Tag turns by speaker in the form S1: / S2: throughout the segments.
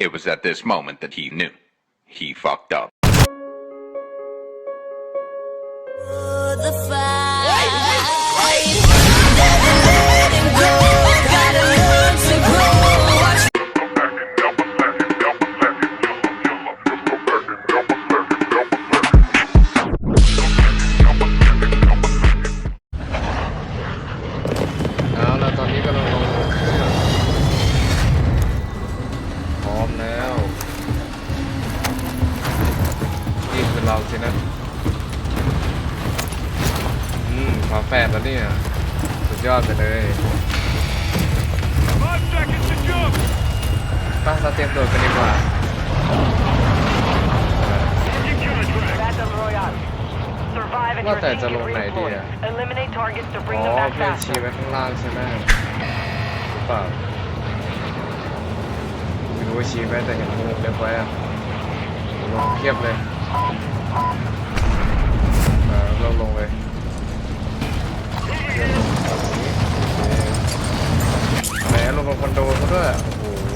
S1: It was at this moment that he knew. He fucked up.
S2: the
S3: ว่า
S4: your
S3: แต่
S4: team
S3: จะล
S4: get
S3: งไหนดี
S4: redeployed.
S3: อะ
S4: Eliminate targets to
S3: อ๋
S4: bring
S3: อ
S4: them back
S3: เพื่อนชี้
S4: faster.
S3: ไว้ข้างล่างใช่ไหมหรือเปล่าไม่รู้ว่าชี้ไว้แต่เห็นมุมเล็กไว้อะลงเทียบเลยเออเราลงเลยแหมลงมาคอนโดเขาด้วยโอ้โห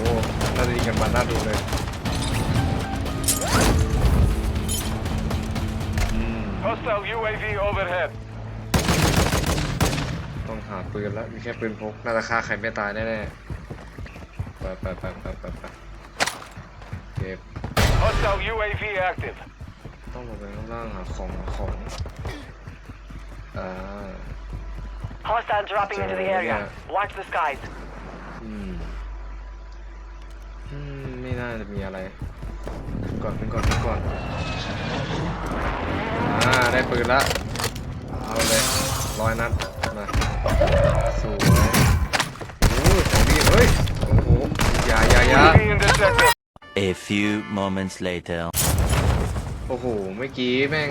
S3: น่าจะดีกันมาน่าดูเลย
S5: Hostile UAV overhead.
S3: ต้องหาปืนแล้วมีแค่ปืนพกน่าจะฆ่าใครไม่ตายแน่ๆไปไปไปไปไปไปเก็บ
S5: Hostile UAV active.
S3: ต้องลงไปข้างล่างหาของหาของอ่า
S4: Hostile dropping into the area. Watch the skies.
S3: อืมอืมไม่น่าจะมีอะไร ก่อนขึ้นก่อนขึ้นก่อน อ่าได้ปืนละ เอาเลยร้อยนัดมาสวยโอ้ยของดีเฮ้ยโอ้โหอย่าอย่าอย่า
S5: UAV in the sector.
S6: A few moments later.
S3: โอ้โหเมื่อกี้แม่ง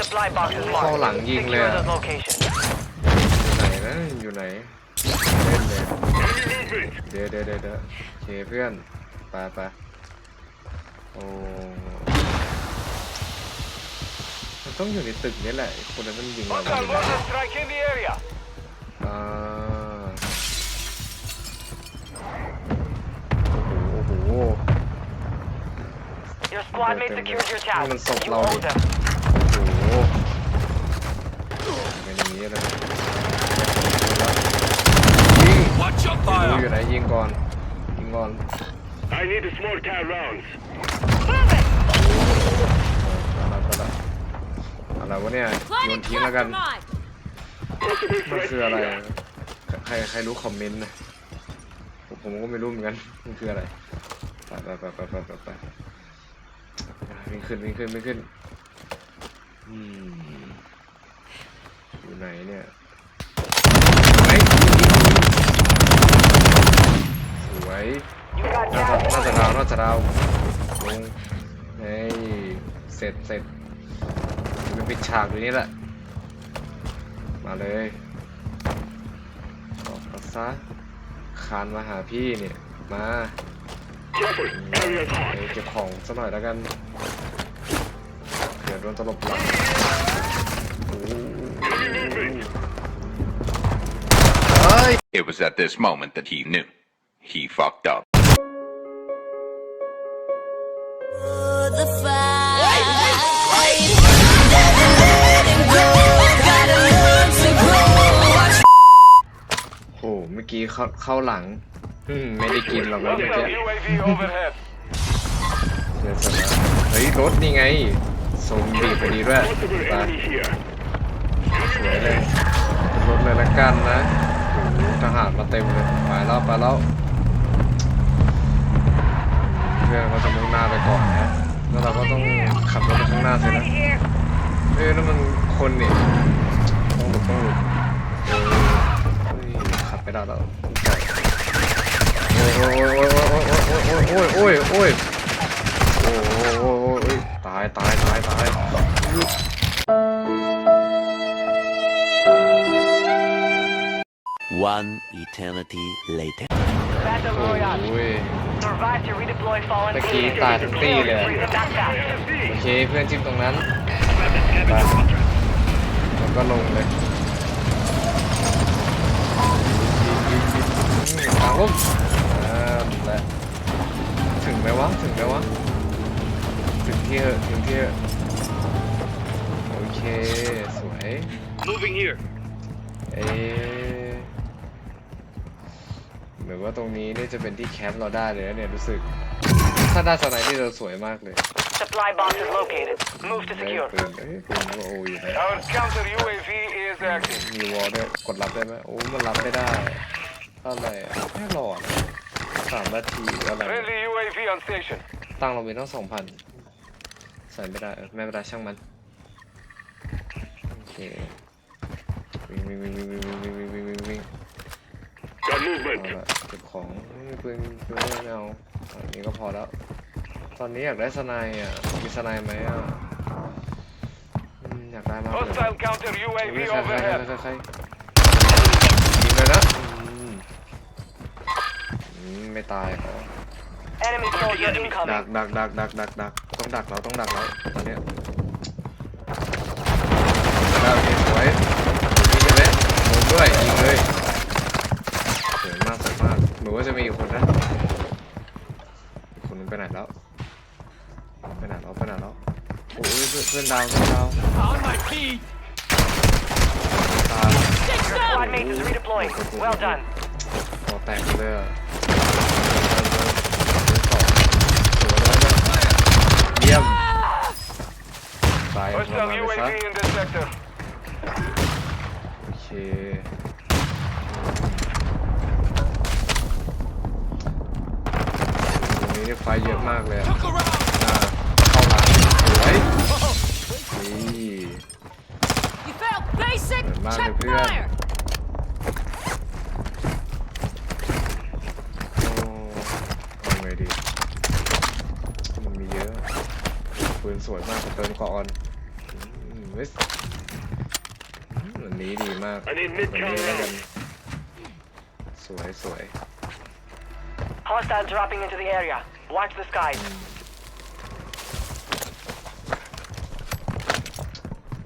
S4: Supply box is
S3: เข้า
S4: marked.
S3: หลังยิงเลย
S4: Secure
S3: อะ
S4: those locations.
S3: อยู่ไหนนะอยู่ไหนเล่นเลย เดี๋ยวเดี๋ยวเดี๋ยวเดี๋ยวโอเคเพื่อนไปไปโอ้มัน ต้องอยู่ในตึกนี้แหละไอ้คนนั้นมันยิงเรา
S5: Hostile
S3: เลยนะ
S5: mortar strike in the area.
S3: อ่าโอ้โหโอ้โห
S4: Your squad mate secured your task.
S3: Someone sold
S4: You
S3: low.
S4: owe them.
S3: โอ้โหเป็นอย่างนี้เลยยิง
S5: Watch your
S3: ดูอยู่ไหนยิงก่อนยิงก่อน
S5: I need a small car rounds.
S3: อะไรไปละ อะไรวะเนี่ยโยนทิ้งแล้วกันมันคืออะไรอะใครใครรู้คอมเมนต์นะผมผมก็ไม่รู้เหมือนกันมันคืออะไรไปไปไปไปไปไปไปวิ่งขึ้นวิ่งขึ้นวิ่งขึ้นอืมอยู่ไหนเนี่ยเฮ้ยสวย
S4: You got
S3: น่าจะ
S4: gas.
S3: น่าจะดาวน่าจะดาวลงเฮ้ยเสร็จเสร็จมัน ปิดฉากอยู่นี่แหละ มาเลยออกมาซะคานมาหาพี่เนี่ย มาไปเก็บของสักหน่อยแล้วกันเดี๋ยวโดนตลบหลังโอ้โหเฮ้ย
S1: It was at this moment that he knew. He fucked up.
S2: the fight.
S3: มื่อกี้เข้าเข้าหลังอืมไม่ได้กินหรอกนะเมื่อกี้
S5: Hostile UAV overhead.
S3: เดี๋ยวเสร็จแล้วเฮ้ยรถนี่ไงทรงบีบพอดีด้วยไปสวยเลยรถเลยละกันนะโอ้โหทหารมาเต็มเลยไปแล้วไปแล้วเพื่อนก็จะมุ่งหน้าไปก่อนนะแล้วเราก็ต้องขับรถไปข้างหน้าสินะเอ้ยนั่นมันคนนี่ต้องหลุดต้องหลุดเออเฮ้ยขับ ได้แล้วโอ้ยโอ้ยโอ้ยโอ้ยโอ้ยโอ้ยโอ้ยตายตายตายตายโ One
S6: eternity later
S3: อ้ย
S4: Survive to redeploy fallen
S3: เมื่อ
S4: กี้
S3: ตายทั้งตีเลย โอเคเพื่อนจิ้มตรงนั้นไปแล้วก็ลงเลย ยิงยิงยิงยิงทางลงอ่าและถึงไหมวะ ถึงไหมวะ ถึงที่เหอะถึงที่เหอะโอเค สวย
S5: Moving here.
S3: เอ๊ะเหมือนว่าตรงนี้นี่จะเป็นที่แคมป์เราได้เลยนะเนี่ยรู้สึก ถ้าได้สไนด์นี่เราสวยมากเลย
S4: Supply box is located. Move to
S3: ได้
S4: secure.
S3: ปืนเอ้ยปืนก็โออยู่นะ
S5: Our counter UAV is active.
S3: มีวอลด้วยกดรับได้ไหมโอ้มันรับไม่ได้ เท่าไหร่อะแค่หลอดสามนาทีหรืออะไร
S5: Friendly UAV on station.
S3: ตั้งเรามีต้องสองพันใส่ไม่ได้เออไม่เป็นไรช่างมัน โอเควิ่งวิ่งวิ่งวิ่งวิ่งวิ่งวิ่งวิ่งวิ่งวิ่ง
S5: Got
S3: เอา
S5: movement.
S3: ละเก็บของไม่มีปืนปืนไม่เอาอันนี้ก็พอแล้ว ตอนนี้อยากได้สไนด์อะมีสไนด์ไหมอะอืมอยากได้มากเลย
S5: Hostile counter
S3: เฮ้
S5: UAV
S3: ยใครใครใคร
S5: overhead.
S3: ใครใครยิงเลยนะอืม อืมไม่ตายเหรอ
S4: Enemy soldier
S3: ดัก
S4: incoming.
S3: ดักดักดักดักดักต้องดักเราต้องดักเราตอนเนี้ยได้โอเคสวยยิงใช่ไหมโดนด้วยยิงเลยสวยมากสวยมากหนูว่าจะมีอีกคนนะอีกคนนึงไปไหนแล้วไปไหนแล้วไปไหนแล้วโอ้ยเพื่อนเพื่อนดาวเพื่อนดาว
S5: On my feet.
S3: ตาย
S4: Squad mate is redeploying. Well done.
S3: คอแตกเลยอะ เยี่ยมตาย
S5: Hostile
S3: มาเลยซะ
S5: UAV in this sector.
S3: โอเคตรงนี้นี่ไฟเยอะมากเลยอะอ่าเข้าหลังสวยนี่
S2: You failed basic.
S3: Good man,
S2: Check
S3: good man.
S2: fire.
S3: ปืนสวยมากเติมก่อนอืมเว้ยอันนี้ดีมาก
S5: I need
S3: อัน
S5: mid
S3: นี้แล้วกัน
S5: count.
S3: สวยสวย
S4: Hostile dropping into the area. Watch the skies.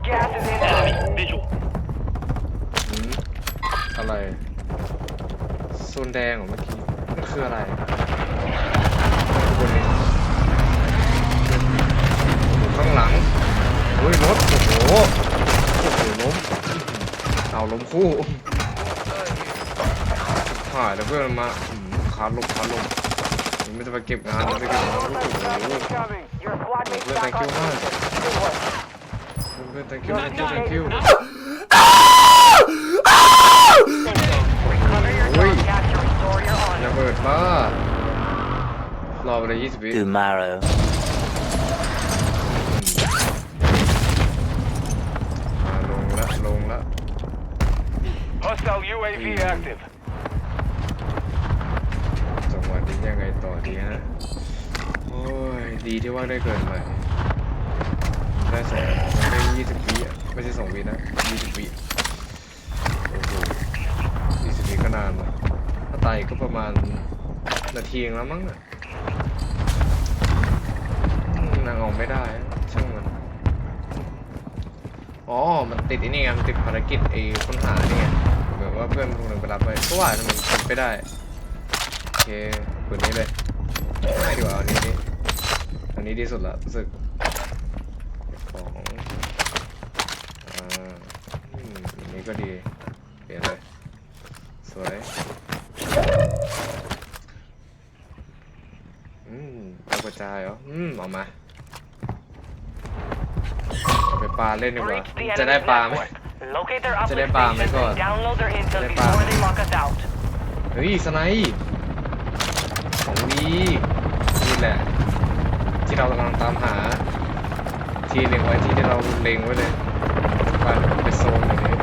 S4: Gas is inbound.
S5: Visual.
S3: อืมอะไรโซนแดงเหรอเมื่อกี้มันคืออะไร ข้างหลังโอ้ยรถโอ้โหโอ้โหล้มเอาล้มคู่หายแล้วเพื่อนมาอืมขาลงขาลงมันไม่จะไปเก็บงานไม่ไปเก็บงานโอ้โห
S4: Incoming. Your squad mate's
S3: Well,
S4: back
S3: thank
S4: on
S3: you, man.
S4: station. Good work.
S3: เพื่อน thank you thank you thank you
S4: Recover your
S3: Oi.
S4: dog gas to restore your
S3: ระ
S4: honor.
S3: เบิดป้ารอไปเลยยี่สิบวิ
S6: Tomorrow.
S5: Hostile UAV active.
S3: จังหวะนี้ยังไงต่อดีฮะ โอ้ย ดีที่ว่าได้เกิดใหม่ได้สองได้ยี่สิบวิอะ ไม่ใช่สองวินะยี่สิบวิโอ้โหยี่สิบวิก็นานนะถ้าตายก็ประมาณนาทีเองแล้วมั้งอะนางออกไม่ได้ช่างมัน อ๋อ มันติดไอ้นี่ไงมันติดภารกิจไอ้ค้นหานี่ไง ว่าเพื่อนคนหนึ่งไปรับไปก็ว่าทำไมมันเป็นไปได้โอเคปืนนี้เลยไม่ดีกว่าอันนี้นี่อันนี้ดีสุดละรู้สึกของอ่าอันนี้ก็ดีเปลี่ยนเลยสวยอืมเอากระจายเหรออืมเอามาไปปลาเล่นดีกว่าจะได้ปลาไหม
S4: Locate their
S3: จะได้
S4: uplink
S3: ปลาไหม
S4: stations
S3: ก่อน
S4: and download their intel
S3: จะได้ปลา
S4: before they lock us out.
S3: เฮ้ยสไนป์ของดีนี่แหละ ที่เรากำลังตามหา ที่เล็งไว้ที่ที่เราเล็งไว้เลยไปไปโซนอย่างนี้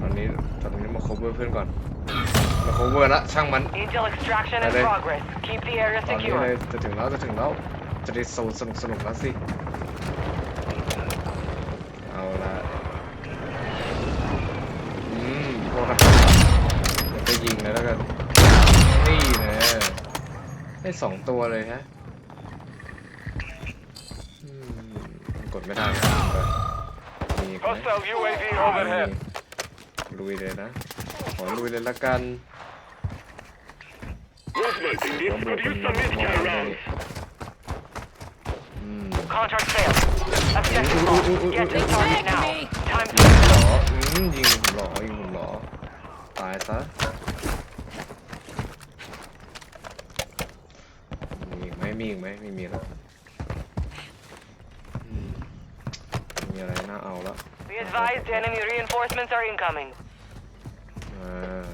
S3: ตอนนี้ตอนนี้มา cover เพื่อนก่อนมา cover ละช่างมัน
S4: Intel extraction in
S3: Ready?
S4: progress. Keep the area
S3: ตอนนี้เลย
S4: secure.
S3: จะถึงแล้วจะถึงแล้วจะได้โซนสนุกสนุกแล้วสิ เอาละอืมพวกนักข่าวเดี๋ ยวไปยิงเลยแล้วกันนี่นะได้สองตัวเลยฮะอืมกดไม่ได้นะมีอีกไหม
S5: Hostile UAV overhead.
S3: ลุยเลยนะ ขอลุยเลยละกันตำรวจเป็นมองมาเลยอืม
S4: Contract failed. Objective
S3: Ooh, ooh, ooh,
S4: lost.
S3: ooh,
S4: Get
S3: ooh,
S4: this
S3: ooh,
S4: target
S2: ooh.
S4: now.
S2: Me.
S4: Time
S3: ยิง
S4: to
S3: ผมเหรออืมยิงผมเหรอยิงผมเหรอ ตายซะ มีอีกไหมมีอีกไหมไม่มีแล้วอืมมีอะไรน่าเอาแล้ว
S4: be advised. Enemy reinforcements are incoming.
S3: อ่า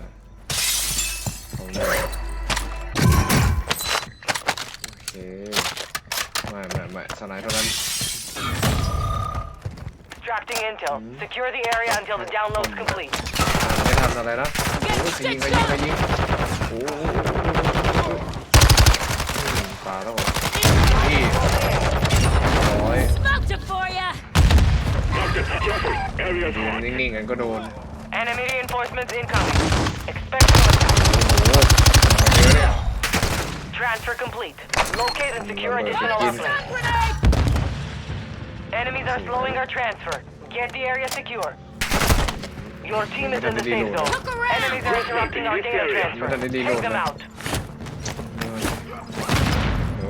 S3: เอาเลยโอเคไม่ไม่ไม่สไนด์เท่านั้น
S4: Extracting intel. Secure the area until the download's complete.
S3: ไม่ทันอะไรนะโอ้ยใครยิงใครยิงใครยิงโอ้โหอืมตายแล้วเหรอนี่ร้อย
S2: Smoked it for ya!
S3: ยืนนิ่งๆกันก็โดน
S4: Enemy reinforcements incoming. Expect them.
S3: โอ้โหเยอะเนี่ย
S4: Transfer complete. Locate and secure
S3: Number
S4: additional
S3: 15.
S4: uplink.
S2: Grenade!
S4: Enemies are slowing our transfer. Get the area secure. Your team is in the safe zone.
S2: Look around.
S4: Enemies are interrupting our data transfer. Take them out.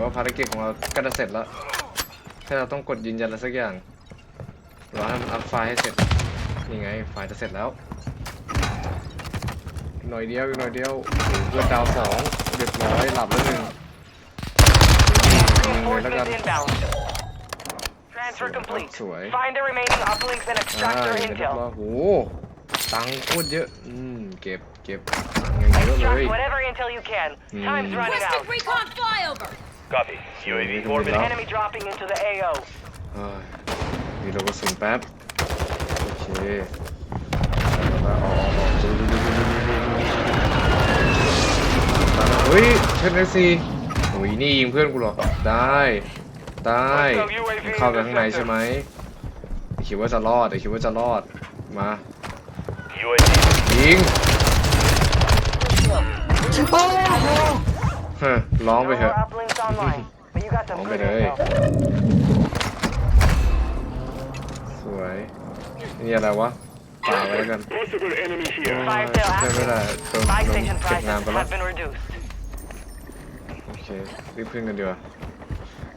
S3: หรือว่าภารกิจของเราก็จะเสร็จแล้วแค่เราต้องกดยืนยันอะไรสักอย่างรอให้มันอัพไฟล์ให้เสร็จนี่ไงไฟล์จะเสร็จแล้วอีกหน่อยเดียวอีกหน่อยเดียวโอ้โหเพื่อนดาวสองเรียบร้อยหลับแล้วหนึ่งยิงเลยแล้วกัน
S4: Reinforcements inbound. Transfer complete.
S3: Sweet.
S4: Find the remaining uplinks and
S3: อ่า
S4: extract
S3: เดี๋
S4: their
S3: ยวเรียบร้อย
S4: intel.
S3: โอ้โหตังค์โคตรเยอะ อืม เก็บ เก็บตังค์อย่างเยอะเลย
S4: Extract whatever intel you can. Time's
S3: Hmm.
S4: running
S2: Requested
S4: out.
S2: recon flyover!
S5: Copy. UAV
S3: Wait a
S5: orbiting.
S3: minute.
S4: Enemy dropping into the AO.
S3: เฮ้ยมีโลกระสุนแป๊บ โอเคแล้วก็เอาเอาเอาดูดูดูดูดูดูดูเฮ้ยเชนเอซีโอ้ยนี่ยิงเพื่อนกูเหรอ ได้ ได้เข้าไปข้างในใช่ไหมคิดว่าจะรอดแต่คิดว่าจะรอด มา
S5: UAV.
S3: ยิงเฮ้ยร้องไป
S4: No
S3: เถอะ
S4: more uplinks online. But you got some
S3: Không
S4: good
S3: phải đây.
S4: intel.
S3: สวยนี่อะไรวะป่าไว้แล้วกัน
S5: Possible enemy here.
S4: Fire sale
S3: ใช่ไม่ได้
S4: active.
S3: โดน
S4: Buy
S3: โดน
S4: station
S3: เก็บงาน
S4: prices
S3: ไปแล้ว
S4: have been reduced.
S3: โอเครีบขึ้นกันดีกว่า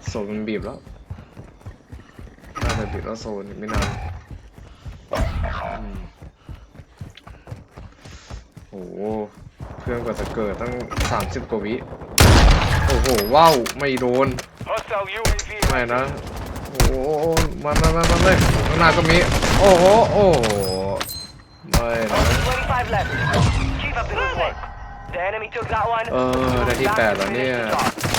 S3: โซนมันบีบแล้วน่าจะบีบแล้วโซนอีกไม่นานอืมโอ้โหเพื่อนกว่าจะเกิดตั้ง30กว่าวิโอ้โหว้าวไม่โดน
S5: Hostile UAV.
S3: ไม่นะโอ้โหมามามามาเลยข้างหน้าก็มีโอ้โหโอ้โหไม่นะ
S4: 25 left. Keep up the good work. The enemy took that one.
S3: เออได้ที่
S4: Back
S3: แปด
S4: to
S3: แล้วเนี่ย
S4: finish the job.